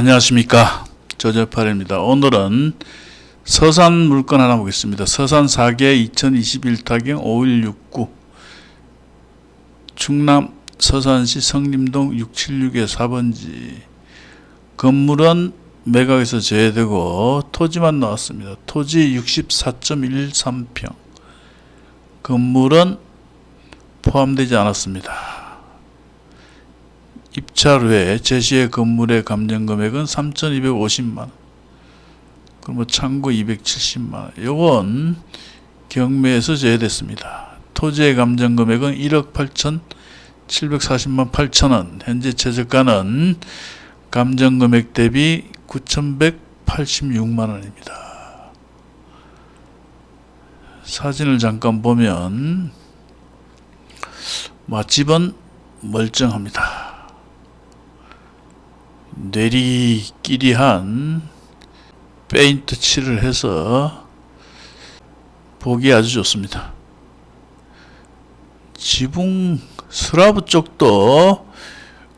안녕하십니까 조재팔입니다. 오늘은 서산 물건 하나 보겠습니다. 서산 4개 2021 타경 5169 충남 서산시 성림동 676의 4번지 건물은 매각에서 제외되고 토지만 나왔습니다. 토지 64.13평 건물은 포함되지 않았습니다. 입찰 후에 제시의 건물의 감정 금액은 3,250만 원. 그러면 창고 270만 원. 요건 경매에서 제외됐습니다. 토지의 감정 금액은 1억 8,740만 8천 원. 현재 최저가는 감정 금액 대비 9,186만 원입니다. 사진을 잠깐 보면 맛집은 멀쩡합니다. 내리끼리 한 페인트 칠을 해서 보기 아주 좋습니다. 지붕 스라브 쪽도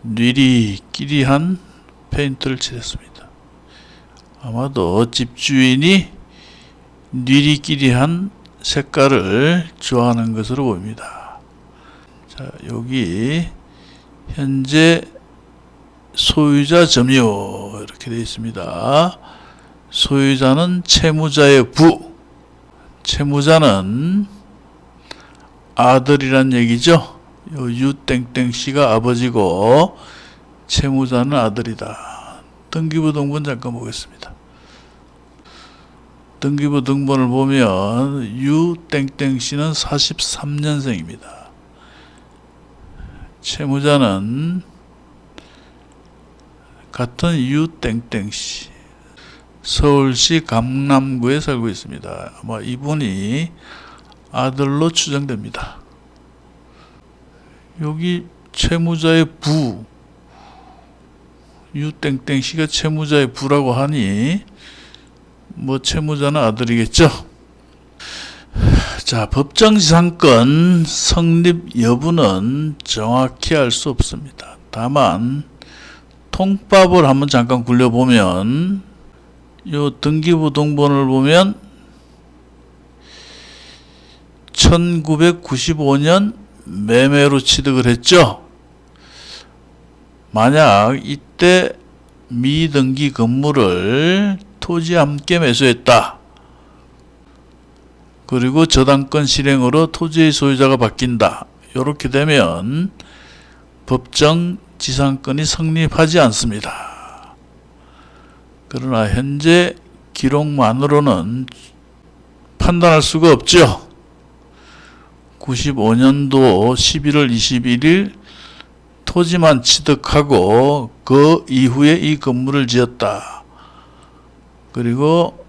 내리끼리 한 페인트를 칠했습니다. 아마도 집주인이 내리끼리 한 색깔을 좋아하는 것으로 보입니다. 자, 여기 현재 소유자 점유 이렇게 되어 있습니다. 소유자는 채무자의 부, 채무자는 아들이란 얘기죠. 요 유땡땡 씨가 아버지고 채무자는 아들이다. 등기부 등본 잠깐 보겠습니다. 등기부 등본을 보면 유땡땡 씨는 43년생입니다. 채무자는 같은 유 땡땡씨 서울시 강남구에 살고 있습니다. 아마 이분이 아들로 추정됩니다. 여기 채무자의 부 유땡땡 씨가 채무자의 부라고 하니 뭐 채무자는 아들이겠죠. 자, 법정지상권 성립 여부는 정확히 알 수 없습니다. 다만 통법을 한번 잠깐 굴려보면 요 등기부 등본을 보면 1995년 매매로 취득을 했죠. 만약 이때 미등기 건물을 토지 함께 매수했다. 그리고 저당권 실행으로 토지의 소유자가 바뀐다. 이렇게 되면 법정 지상권이 성립하지 않습니다. 그러나 현재 기록만으로는 판단할 수가 없죠. 95년도 11월 21일 토지만 취득하고 그 이후에 이 건물을 지었다. 그리고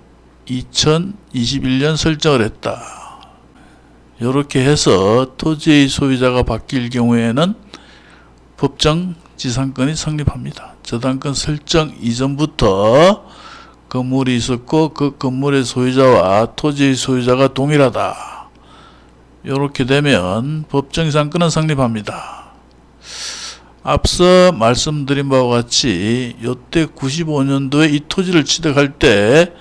2021년 설정을 했다. 이렇게 해서 토지의 소유자가 바뀔 경우에는 법정 지상권이 성립합니다. 저당권 설정 이전부터 건물이 있었고 그 건물의 소유자와 토지의 소유자가 동일하다. 이렇게 되면 법정 지상권은 성립합니다. 앞서 말씀드린 바와 같이 이때 95년도에 이 토지를 취득할 때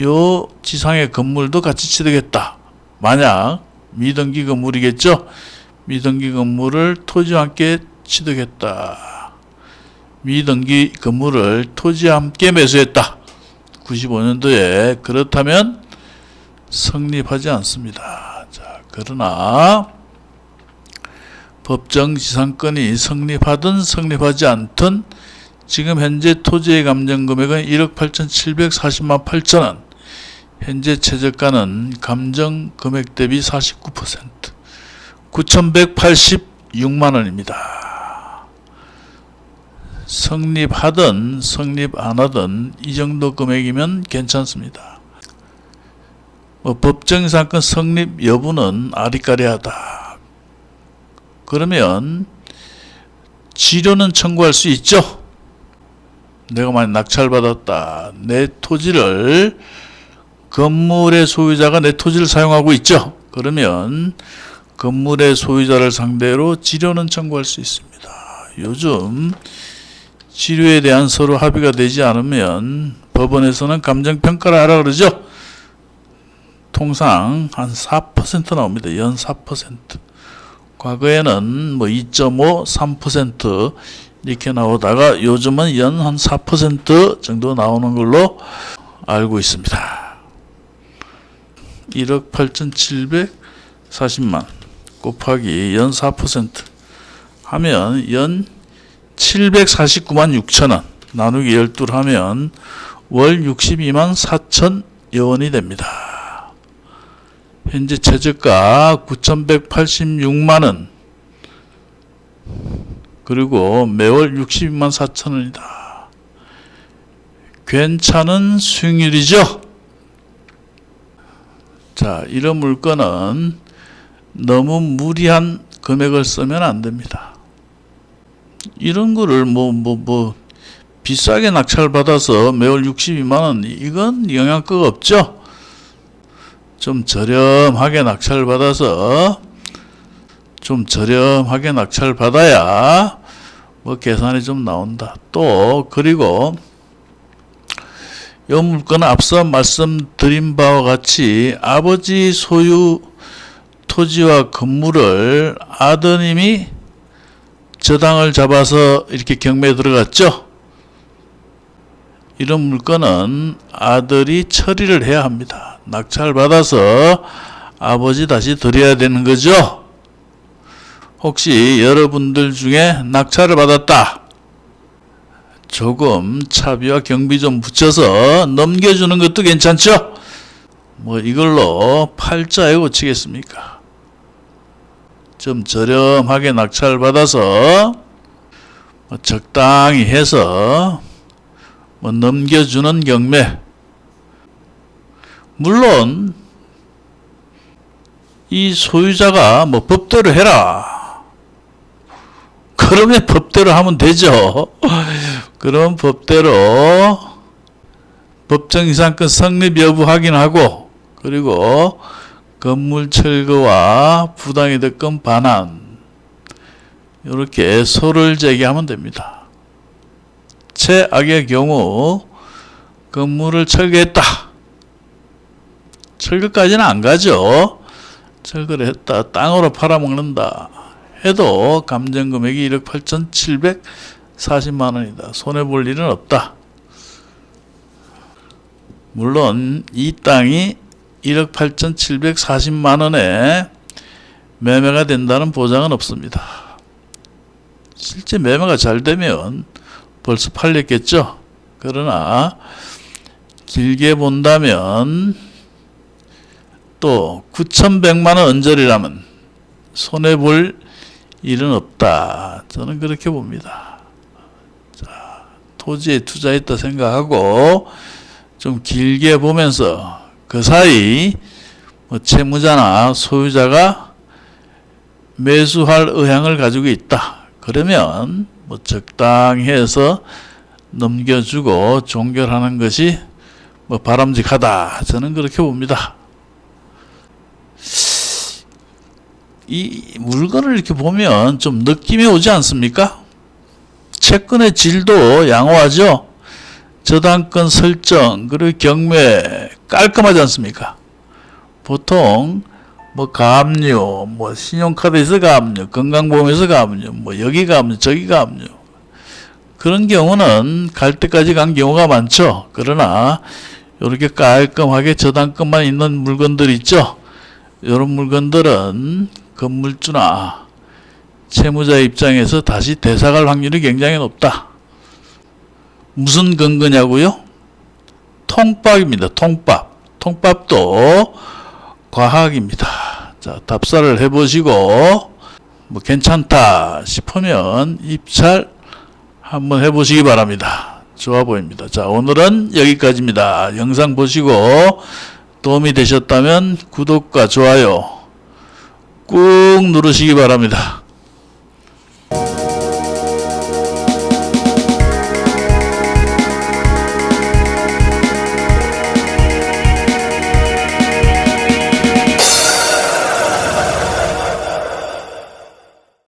요 지상의 건물도 같이 취득했다. 만약 미등기 건물이겠죠. 미등기 건물을 토지와 함께 취득했다. 미등기 건물을 토지와 함께 매수했다. 95년도에 그렇다면 성립하지 않습니다. 자, 그러나 법정 지상권이 성립하든 성립하지 않든 지금 현재 토지의 감정 금액은 1억 8,740만 8천 원. 현재 최저가는 감정 금액 대비 49% 9,186만 원입니다. 성립하든 성립 안 하든 이 정도 금액이면 괜찮습니다. 뭐 법정 사건 성립 여부는 아리까리하다. 그러면 지료는 청구할 수 있죠. 내가 만약 낙찰받았다. 내 토지를 건물의 소유자가 내 토지를 사용하고 있죠. 그러면 건물의 소유자를 상대로 지료는 청구할 수 있습니다. 요즘 치료에 대한 서로 합의가 되지 않으면 법원에서는 감정평가를 하라 그러죠. 통상 한 4% 나옵니다. 연 4%. 과거에는 뭐 2.5, 3% 이렇게 나오다가 요즘은 연 한 4% 정도 나오는 걸로 알고 있습니다. 1억 8,740만 곱하기 연 4% 하면 연 749만 6천 원 나누기 12를 하면 월 62만 4천 여원이 됩니다. 현재 최저가 9,186만 원 그리고 매월 62만 4천 원이다. 괜찮은 수익률이죠? 자, 이런 물건은 너무 무리한 금액을 쓰면 안 됩니다. 이런 거를 뭐, 뭐, 뭐, 비싸게 낙찰 받아서 매월 62만 원, 이건 영향가 없죠? 좀 저렴하게 낙찰 받아서 좀 저렴하게 낙찰 받아야 뭐 계산이 좀 나온다. 또 그리고 이 물건은 앞서 말씀드린 바와 같이 아버지 소유 토지와 건물을 아드님이 저당을 잡아서 이렇게 경매에 들어갔죠. 이런 물건은 아들이 처리를 해야 합니다. 낙찰 받아서 아버지 다시 드려야 되는 거죠. 혹시 여러분들 중에 낙찰을 받았다. 조금 차비와 경비 좀 붙여서 넘겨주는 것도 괜찮죠? 뭐 이걸로 팔자에 고치겠습니까? 좀 저렴하게 낙찰 받아서 뭐 적당히 해서 뭐 넘겨주는 경매. 물론 이 소유자가 뭐 법대로 해라. 그러면 법대로 하면 되죠. 그럼 법대로 법정 이상권 성립 여부 확인하고 그리고 건물 철거와 부당이 득건 반환 이렇게 소를 제기하면 됩니다. 최악의 경우 건물을 철거했다. 철거까지는 안 가죠. 철거를 했다. 땅으로 팔아먹는다. 해도 감정금액이 1억 8,740만 원이다. 손해볼 일은 없다. 물론 이 땅이 1억 8,740만 원에 매매가 된다는 보장은 없습니다. 실제 매매가 잘 되면 벌써 팔렸겠죠. 그러나 길게 본다면 또 9,100만 원 언저리라면 손해 볼 일은 없다. 저는 그렇게 봅니다. 자, 토지에 투자했다 생각하고 좀 길게 보면서 그 사이 뭐 채무자나 소유자가 매수할 의향을 가지고 있다. 그러면 뭐 적당히 해서 넘겨주고 종결하는 것이 뭐 바람직하다. 저는 그렇게 봅니다. 이 물건을 이렇게 보면 좀 느낌이 오지 않습니까? 채권의 질도 양호하죠. 저당권 설정 그리고 경매 깔끔하지 않습니까? 보통 뭐 가압류, 뭐 신용카드에서 가압류, 건강보험에서 가압류, 뭐 여기 가압류, 저기 가압류 그런 경우는 갈 때까지 간 경우가 많죠. 그러나 이렇게 깔끔하게 저당권만 있는 물건들 있죠. 이런 물건들은 건물주나 채무자 입장에서 다시 되사갈 확률이 굉장히 높다. 무슨 근거냐고요? 통밥입니다. 통밥. 통밥도 과학입니다. 자, 답사를 해보시고 뭐 괜찮다 싶으면 입찰 한번 해보시기 바랍니다. 좋아 보입니다. 자, 오늘은 여기까지입니다. 영상 보시고 도움이 되셨다면 구독과 좋아요 꾹 누르시기 바랍니다.